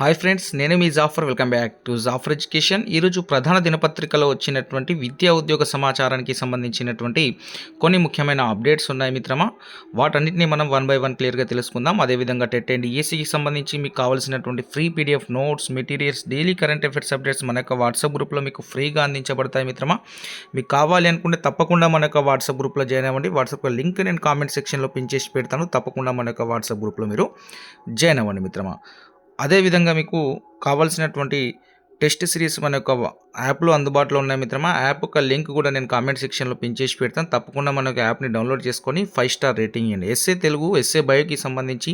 Hi friends నేను మీ Jafar welcome back to Jafar education ఈరోజు ప్రధాన దినపత్రికలో వచ్చినటువంటి విద్యా ఉద్యోగ సమాచారానికి సంబంధించినటువంటి కొన్ని ముఖ్యమైన అప్డేట్స్ ఉన్నాయి మిత్రమా. వాటన్నిటిని మనం వన్ బై వన్ క్లియర్గా తెలుసుకుందాం. అదేవిధంగా టెట్ అండ్ ఈసీకి సంబంధించి మీకు కావాల్సినటువంటి free PDF notes materials daily current affairs updates మన యొక్క వాట్సాప్ గ్రూప్లో మీకు ఫ్రీగా అందించబడతాయి మిత్రమా. మీకు కావాలి అనుకుంటే తప్పకుండా మన యొక్క వాట్సాప్ గ్రూప్లో జాయిన్ అవ్వండి. వాట్సాప్ లింక్ నేను కామెంట్ సెక్షన్లో పిన్ చేసి పెడతాను. తప్పకుండా మన యొక్క వాట్సాప్ గ్రూప్లో మీరు జాయిన్ అవ్వండి మిత్రమా. అదేవిధంగా మీకు కావాల్సినటువంటి టెస్ట్ సిరీస్ మన యొక్క యాప్లో అందుబాటులో ఉన్నాయి మిత్రమా. యాప్ యొక్క లింక్ కూడా నేను కామెంట్ సెక్షన్లో పిన్ చేసి పెడతాను. తప్పకుండా మనం యాప్ని డౌన్లోడ్ చేసుకొని ఫైవ్ స్టార్ రేటింగ్ ఇవ్వండి. ఎస్ఏ తెలుగు ఎస్ఏ బయోకి సంబంధించి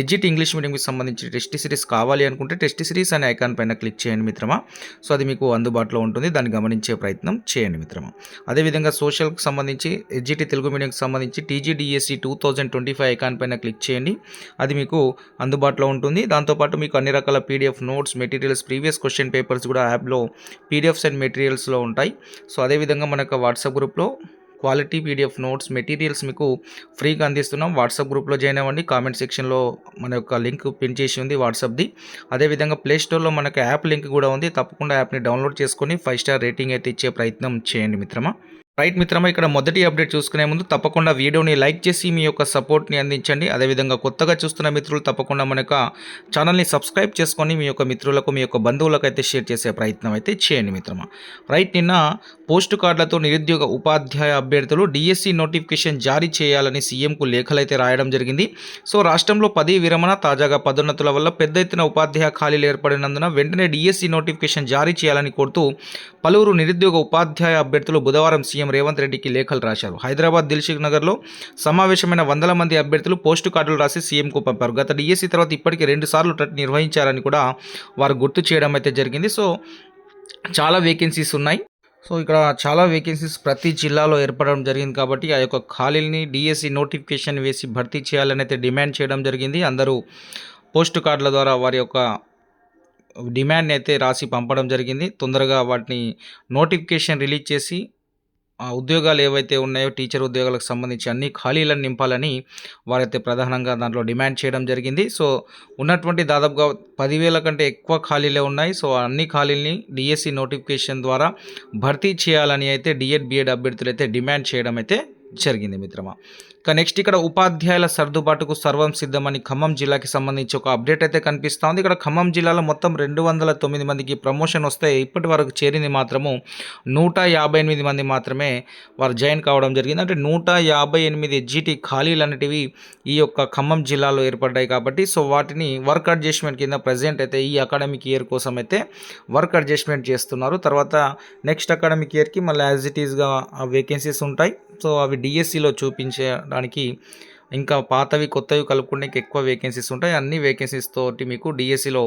ఎడ్జిట్ ఇంగ్లీష్ మీడియంకి సంబంధించి టెస్ట్ సిరీస్ కావాలి అనుకుంటే టెస్ట్ సిరీస్ అనే ఐకాన్ పైన క్లిక్ చేయండి మిత్రమా. సో అది మీకు అందుబాటులో ఉంటుంది. దాన్ని గమనించే ప్రయత్నం చేయండి మిత్రమా. అదేవిధంగా సోషల్కి సంబంధించి ఎడ్జిటి తెలుగు మీడియంకి సంబంధించి TGDSC two thousand twenty five icon పైన క్లిక్ చేయండి. అది మీకు అందుబాటులో ఉంటుంది. దాంతోపాటు మీకు అన్ని రకాల PDF notes materials previous question papers కూడా యాప్లో పీడిఎఫ్స్ అండ్ మెటీరియల్స్లో ఉంటాయి. సో అదేవిధంగా మన యొక్క వాట్సాప్ గ్రూప్లో క్వాలిటీ పీడిఎఫ్ నోట్స్ మెటీరియల్స్ మీకు ఫ్రీగా అందిస్తున్నాం. వాట్సాప్ గ్రూప్లో జాయిన్ అవ్వండి. కామెంట్ సెక్షన్లో మన యొక్క లింక్ పిన్ చేసి ఉంది వాట్సాప్ది అదేవిధంగా ప్లే స్టోర్లో మనకు యాప్ లింక్ కూడా ఉంది. తప్పకుండా యాప్ని డౌన్లోడ్ చేసుకొని ఫైవ్ స్టార్ రేటింగ్ అయితే ఇచ్చే ప్రయత్నం చేయండి మిత్రమా. రైట్ మిత్రమా ఇక్కడ మొదటి అప్డేట్ చూసుకునే ముందు తప్పకుండా వీడియోని లైక్ చేసి మీ యొక్క సపోర్ట్ని అందించండి. అదేవిధంగా కొత్తగా చూస్తున్న మిత్రులు తప్పకుండా మన యొక్క ఛానల్ని సబ్స్క్రైబ్ చేసుకొని మీ యొక్క మిత్రులకు మీ యొక్క బంధువులకు అయితే షేర్ చేసే ప్రయత్నం అయితే చేయండి మిత్రమా. రైట్ నిన్న పోస్ట్ కార్డులతో నిరుద్యోగ ఉపాధ్యాయ అభ్యర్థులు డిఎస్సి నోటిఫికేషన్ జారీ చేయాలని సీఎంకు లేఖలైతే రాయడం జరిగింది. సో రాష్ట్రంలో పదవి విరమణ తాజాగా పదోన్నతుల వల్ల పెద్ద ఎత్తున ఉపాధ్యాయ ఖాళీలు ఏర్పడినందున వెంటనే డిఎస్సి నోటిఫికేషన్ జారీ చేయాలని కోరుతూ పలువురు నిరుద్యోగ ఉపాధ్యాయ అభ్యర్థులు బుధవారం సీఎం రేవంత్ రెడ్డికి లేఖలు రాశారు. హైదరాబాద్ దిల్షిక్ నగర్లో సమావేశమైన వందల మంది అభ్యర్థులు పోస్టు కార్డులు రాసి సీఎంకు పంపారు. గత డిఎస్సి తర్వాత ఇప్పటికీ రెండు సార్లు టెట్ నిర్వహించారని కూడా వారు గుర్తు చేయడం అయితే జరిగింది. సో చాలా వేకెన్సీస్ ఉన్నాయి. సో ఇక్కడ చాలా వేకెన్సీస్ ప్రతి జిల్లాలో ఏర్పడడం జరిగింది కాబట్టి ఆ యొక్క ఖాళీలని డిఎస్సి నోటిఫికేషన్ వేసి భర్తీ చేయాలని అయితే డిమాండ్ చేయడం జరిగింది. అందరూ పోస్ట్ కార్డుల ద్వారా వారి యొక్క డిమాండ్ని అయితే రాసి పంపడం జరిగింది. తొందరగా వాటిని నోటిఫికేషన్ రిలీజ్ చేసి ఉద్యోగాలు ఏవైతే ఉన్నాయో టీచర్ ఉద్యోగాలకు సంబంధించి అన్ని ఖాళీలను నింపాలని వారైతే ప్రధానంగా దాంట్లో డిమాండ్ చేయడం జరిగింది. సో ఉన్నటువంటి దాదాపుగా పదివేల కంటే ఎక్కువ ఖాళీలే ఉన్నాయి. సో అన్ని ఖాళీల్ని డిఎస్సి నోటిఫికేషన్ ద్వారా భర్తీ చేయాలని అయితే డిఎడ్ బిఎడ్ అభ్యర్థులు అయితే డిమాండ్ చేయడం అయితే జరిగింది మిత్రమా. ఇక నెక్స్ట్ ఇక్కడ ఉపాధ్యాయుల సర్దుబాటుకు సర్వం సిద్ధమని ఖమ్మం జిల్లాకి సంబంధించి ఒక అప్డేట్ అయితే కనిపిస్తూ ఉంది ఇక్కడ ఖమ్మం జిల్లాలో మొత్తం రెండు వందల తొమ్మిది మందికి ప్రమోషన్ వస్తే ఇప్పటి వరకు చేరింది మాత్రము నూట యాభై ఎనిమిది మంది మాత్రమే వారు జాయిన్ కావడం జరిగింది. అంటే నూట యాభై ఎనిమిది జీటీ ఖాళీలు అనేటివి ఈ యొక్క ఖమ్మం జిల్లాలో ఏర్పడ్డాయి కాబట్టి సో వాటిని వర్క్ అడ్జస్ట్మెంట్ కింద ప్రజెంట్ అయితే ఈ అకాడమిక్ ఇయర్ కోసం అయితే వర్క్ అడ్జస్ట్మెంట్ చేస్తున్నారు. తర్వాత నెక్స్ట్ అకాడమిక్ ఇయర్కి మళ్ళీ యాజ్ ఇట్ ఈస్గా వేకెన్సీస్ ఉంటాయి. సో అవి డిఎస్సిలో చూపించడానికి ఇంకా పాతవి కొత్తవి కలుపుకుంటే ఎక్కువ వేకెన్సీస్ ఉంటాయి. అన్ని వేకెన్సీస్ తోటి మీకు డిఎస్సిలో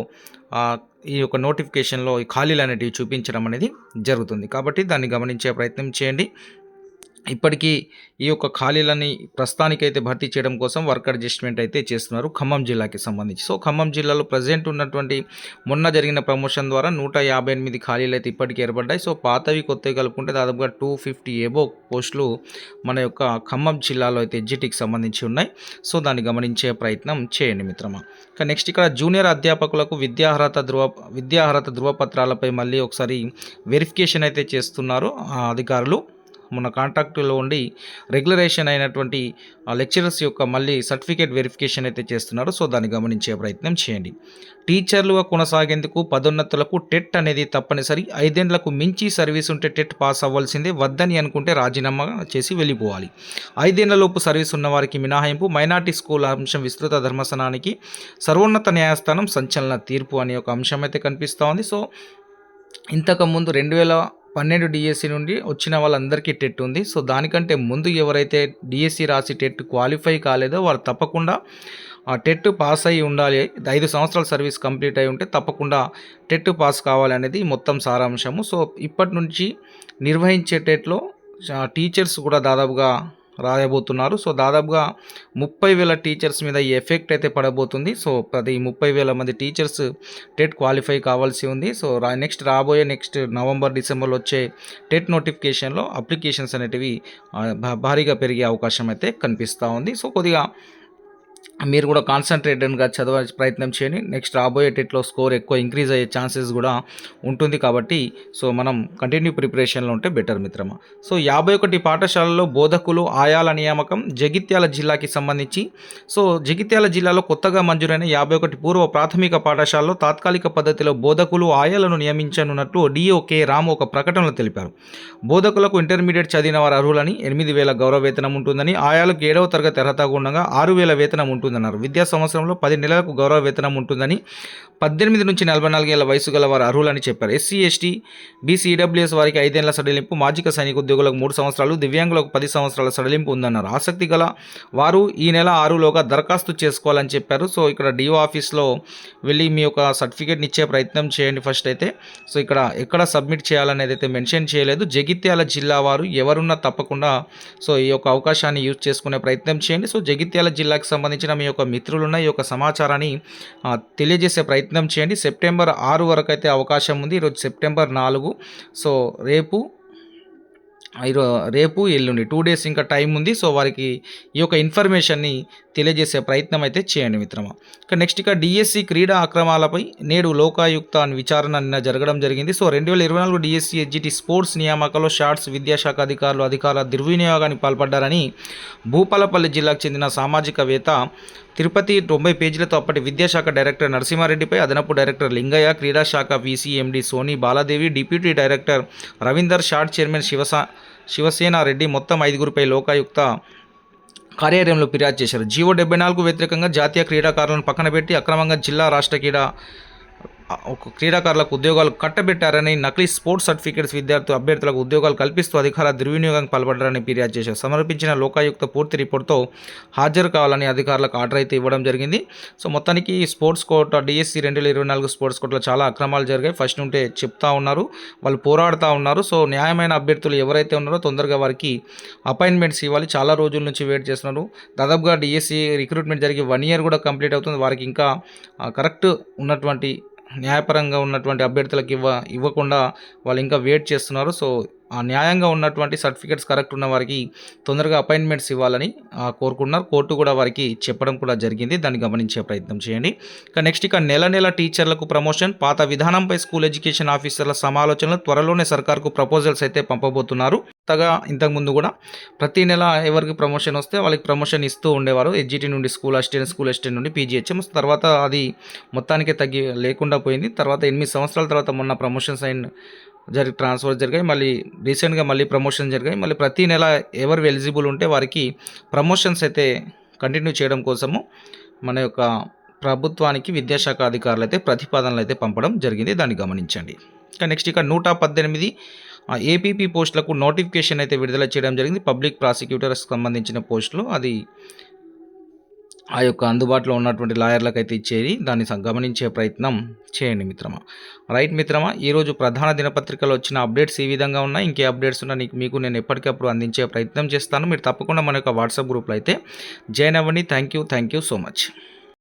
ఈ యొక్క నోటిఫికేషన్లో ఈ ఖాళీలు అనేటివి చూపించడం అనేది జరుగుతుంది. కాబట్టి దాన్ని గమనించే ప్రయత్నం చేయండి. ఇప్పటికీ ఈ యొక్క ఖాళీలని ప్రస్తుతానికైతే భర్తీ చేయడం కోసం వర్క్ అడ్జస్ట్మెంట్ అయితే చేస్తున్నారు ఖమ్మం జిల్లాకి సంబంధించి. సో ఖమ్మం జిల్లాలో ప్రజెంట్ ఉన్నటువంటి మొన్న జరిగిన ప్రమోషన్ ద్వారా నూట యాభై ఎనిమిది ఖాళీలు అయితే ఇప్పటికీ ఏర్పడ్డాయి. సో పాతవి కొత్తవి కలుపుకుంటే దాదాపుగా టూ ఫిఫ్టీ ఎబో పోస్టులు మన యొక్క ఖమ్మం జిల్లాలో అయితే ఎడ్జిటీకి సంబంధించి ఉన్నాయి. సో దాన్ని గమనించే ప్రయత్నం చేయండి మిత్రమా. ఇక నెక్స్ట్ ఇక్కడ జూనియర్ అధ్యాపకులకు విద్యార్హత ధృవ విద్యార్హత ధృవపత్రాలపై మళ్ళీ ఒకసారి వెరిఫికేషన్ అయితే చేస్తున్నారు అధికారులు. మన కాంటాక్ట్లో ఉండి రెగ్యులరేషన్ అయినటువంటి లెక్చరర్స్ యొక్క మళ్ళీ సర్టిఫికేట్ వెరిఫికేషన్ అయితే చేస్తున్నారు. సో దాన్ని గమనించే ప్రయత్నం చేయండి. టీచర్లుగా కొనసాగేందుకు పదోన్నతులకు టెట్ అనేది తప్పనిసరి. ఐదేండ్లకు మించి సర్వీస్ ఉంటే టెట్ పాస్ అవ్వాల్సిందే. వద్దని అనుకుంటే రాజీనామా చేసి వెళ్ళిపోవాలి. ఐదేళ్ళలోపు సర్వీస్ ఉన్న వారికి మినహాయింపు. మైనార్టీ స్కూల్ అంశం విస్తృత ధర్మసనానికి సర్వోన్నత న్యాయస్థానం సంచలన తీర్పు అనే ఒక అంశం అయితే కనిపిస్తూ ఉంది. సో ఇంతకుముందు రెండు వేల పన్నెండు డిఎస్సి నుండి వచ్చిన వాళ్ళందరికీ టెట్ ఉంది. సో దానికంటే ముందు ఎవరైతే డిఎస్సి రాసి టెట్ క్వాలిఫై కాలేదో వాళ్ళు తప్పకుండా ఆ టెట్ పాస్ అయి ఉండాలి. ఐదు సంవత్సరాల సర్వీస్ కంప్లీట్ అయి ఉంటే తప్పకుండా టెట్ పాస్ కావాలనేది మొత్తం సారాంశము. సో ఇప్పటి నుంచి నిర్వహించే టెట్లో టీచర్స్ కూడా దాదాపుగా రాయబోతున్నారు. సో దాదాపుగా ముప్పై వేల టీచర్స్ మీద ఈ ఎఫెక్ట్ అయితే పడబోతుంది. సో ప్రతి ముప్పై వేల మంది టీచర్స్ టెట్ క్వాలిఫై కావాల్సి ఉంది. సో రా నెక్స్ట్ రాబోయే నెక్స్ట్ నవంబర్ డిసెంబర్లో వచ్చే టెట్ నోటిఫికేషన్లో అప్లికేషన్స్ అనేటివి భా- భారీగా పెరిగే అవకాశం అయితే కనిపిస్తూ ఉంది. సో కొద్దిగా మీరు కూడా కాన్సన్ట్రేటెడ్గా చదవ ప్రయత్నం చేయండి. నెక్స్ట్ రాబోయే టెట్లో స్కోర్ ఎక్కువ ఇంక్రీజ్ అయ్యే ఛాన్సెస్ కూడా ఉంటుంది కాబట్టి సో మనం కంటిన్యూ ప్రిపరేషన్లో ఉంటే బెటర్ మిత్రమా. సో యాభై ఒకటి పాఠశాలలో బోధకులు ఆయాల నియామకం జగిత్యాల జిల్లాకి సంబంధించి. సో జగిత్యాల జిల్లాలో కొత్తగా మంజూరైన యాభై ఒకటి పూర్వ ప్రాథమిక పాఠశాలలో తాత్కాలిక పద్ధతిలో బోధకులు ఆయాలను నియమించనున్నట్లు డిఓకే రాము ఒక ప్రకటనలో తెలిపారు. బోధకులకు ఇంటర్మీడియట్ చదివిన వారు అర్హులని ఎనిమిది వేల గౌరవ వేతనం ఉంటుందని ఆయాలకు ఏడవ తరగతి అర్హత ఉండగా ఆరు వేల వేతనం ఉంటుందన్నారు. విద్యా సంవత్సరంలో పది నెలలకు గౌరవ వేతనం ఉంటుందని పద్దెనిమిది నుంచి నలభై నాలుగేళ్ళ వయసు గల వారు అర్హులని చెప్పారు. ఎస్సీ ఎస్టీ బీసీ ఈడబ్ల్యూఎస్ వారికి ఐదేళ్ళ సడలింపు మాజిక సైనిక ఉద్యోగులకు మూడు సంవత్సరాలు దివ్యాంగులకు పది సంవత్సరాల సడలింపు ఉందన్నారు. ఆసక్తి గల వారు ఈ నెల ఆరులోగా దరఖాస్తు చేసుకోవాలని చెప్పారు. సో ఇక్కడ డిఓ ఆఫీస్లో వెళ్ళి మీ యొక్క సర్టిఫికేట్ని ఇచ్చే ప్రయత్నం చేయండి ఫస్ట్ అయితే. సో ఇక్కడ ఎక్కడ సబ్మిట్ చేయాలనేది అయితే మెన్షన్ చేయలేదు. జగిత్యాల జిల్లా వారు ఎవరున్నా తప్పకుండా సో ఈ యొక్క అవకాశాన్ని యూజ్ చేసుకునే ప్రయత్నం చేయండి. సో జగిత్యాల జిల్లాకి సంబంధించిన మీ యొక్క మిత్రులున్న ఈ యొక్క సమాచారాన్ని తెలియజేసే ప్రయత్నం చేయండి. సెప్టెంబర్ ఆరు వరకు అయితే అవకాశం ఉంది. ఈరోజు సెప్టెంబర్ నాలుగు. సో రేపు ఈరో రేపు ఎల్లుండి టూ డేస్ ఇంకా టైం ఉంది. సో వారికి ఈ యొక్క ఇన్ఫర్మేషన్ని తెలియజేసే ప్రయత్నం అయితే చేయండి మిత్రమా. ఇక నెక్స్ట్ ఇక డిఎస్సి క్రీడా అక్రమాలపై నేడు లోకాయుక్త విచారణ నిన్న జరగడం జరిగింది. సో రెండు వేల ఇరవై నాలుగు డిఎస్సి ఎడ్జిటి స్పోర్ట్స్ నియామకంలో షార్ట్స్ విద్యాశాఖ అధికారులు అధికారుల దుర్వినియోగానికి పాల్పడ్డారని భూపాలపల్లి జిల్లాకు చెందిన సామాజికవేత్త తిరుపతి తొంభై పేజీలతో అప్పటి విద్యాశాఖ డైరెక్టర్ నరసింహారెడ్డిపై అదనపు డైరెక్టర్ లింగయ్య క్రీడా శాఖ VC MD Soni Baladevi deputy director Ravinder short chairman శివసా శివసేన రెడ్డి మొత్తం ఐదుగురిపై లోకాయుక్త కార్యాలయంలో ఫిర్యాదు చేశారు. జీవో డెబ్బై నాలుగు వ్యతిరేకంగా జాతీయ క్రీడాకారులను పక్కన పెట్టి అక్రమంగా జిల్లా రాష్ట్ర క్రీడా క్రీడాకారులకు ఉద్యోగాలు కట్టబెట్టారని నకిలీ స్పోర్ట్స్ సర్టిఫికేట్స్ విద్యార్థి అభ్యర్థులకు ఉద్యోగాలు కల్పిస్తూ అధికార దుర్వినియోగానికి పాల్పడ్డారని ఫిర్యాదు చేశారు. సమర్పించిన లోకాయుక్త పూర్తి రిపోర్ట్తో హాజరు కావాలని అధికారులకు ఆర్డర్ అయితే ఇవ్వడం జరిగింది. సో మొత్తానికి స్పోర్ట్స్ కోర్ట్ డిఎస్సి రెండు వేల ఇరవై నాలుగు స్పోర్ట్స్ కోర్టులో చాలా అక్రమాలు జరిగాయి. ఫస్ట్ ఉంటే చెప్తా ఉన్నారు. వాళ్ళు పోరాడుతూ ఉన్నారు. సో న్యాయమైన అభ్యర్థులు ఎవరైతే ఉన్నారో తొందరగా వారికి అపాయింట్మెంట్స్ ఇవ్వాలి. చాలా రోజుల నుంచి వెయిట్ చేస్తున్నారు. దాదాపుగా డిఎస్సి రిక్రూట్మెంట్ జరిగి వన్ ఇయర్ కూడా కంప్లీట్ అవుతుంది. వారికి ఇంకా కరెక్ట్ ఉన్నటువంటి న్యాయపరంగా ఉన్నటువంటి అభ్యర్థులకు ఇవ్వ ఇవ్వకుండా వాళ్ళు ఇంకా వెయిట్ చేస్తున్నారు. సో న్యాయంగా ఉన్నటువంటి సర్టిఫికేట్స్ కరెక్ట్ ఉన్న వారికి తొందరగా అపాయింట్మెంట్స్ ఇవ్వాలని కోరుకుంటున్నారు. కోర్టు కూడా వారికి చెప్పడం కూడా జరిగింది. దాన్ని గమనించే ప్రయత్నం చేయండి. ఇక నెక్స్ట్ ఇక నెల నెల టీచర్లకు ప్రమోషన్ పాత విధానంపై స్కూల్ ఎడ్యుకేషన్ ఆఫీసర్ల సమాలోచనలు త్వరలోనే సర్కార్కు ప్రపోజల్స్ అయితే పంపబోతున్నారు. కొత్తగా ఇంతకుముందు కూడా ప్రతి నెల ఎవరికి ప్రమోషన్ వస్తే వాళ్ళకి ప్రమోషన్ ఇస్తూ ఉండేవారు. ఎడ్జిటి నుండి స్కూల్ అసిస్టెంట్ స్కూల్ అసిస్టెంట్ నుండి పీజీహెచ్ఎం. తర్వాత అది మొత్తానికి తగ్గి లేకుండా పోయింది. తర్వాత ఎనిమిది సంవత్సరాల తర్వాత మొన్న ప్రమోషన్స్ అండ్ జరిగి ట్రాన్స్ఫర్ జరిగాయి మళ్ళీ రీసెంట్గా మళ్ళీ ప్రమోషన్ జరిగాయి. మళ్ళీ ప్రతి నెల ఎవరు ఎలిజిబుల్ ఉంటే వారికి ప్రమోషన్స్ అయితే కంటిన్యూ చేయడం కోసము మన యొక్క ప్రభుత్వానికి విద్యాశాఖ అధికారులు అయితే ప్రతిపాదనలు అయితే పంపడం జరిగింది. దాన్ని గమనించండి. ఇంకా నెక్స్ట్ ఇక నూట పద్దెనిమిది ఏపీపీ పోస్టులకు నోటిఫికేషన్ అయితే విడుదల చేయడం జరిగింది. పబ్లిక్ ప్రాసిక్యూటర్స్ సంబంధించిన పోస్టులు అది ఆ యొక్క అందుబాటులో ఉన్నటువంటి లాయర్లకు అయితే ఇచ్చేది. దాన్ని గమనించే ప్రయత్నం చేయండి మిత్రమా. రైట్ మిత్రమా ఈరోజు ప్రధాన దినపత్రికలో వచ్చిన అప్డేట్స్ ఈ విధంగా ఉన్నాయి. ఇంకే అప్డేట్స్ ఉన్నా నీకు మీకు నేను ఎప్పటికప్పుడు అందించే ప్రయత్నం చేస్తాను. మీరు తప్పకుండా మన యొక్క వాట్సాప్ గ్రూప్లో అయితే జాయిన్ అవ్వండి. Thank you thank you so much.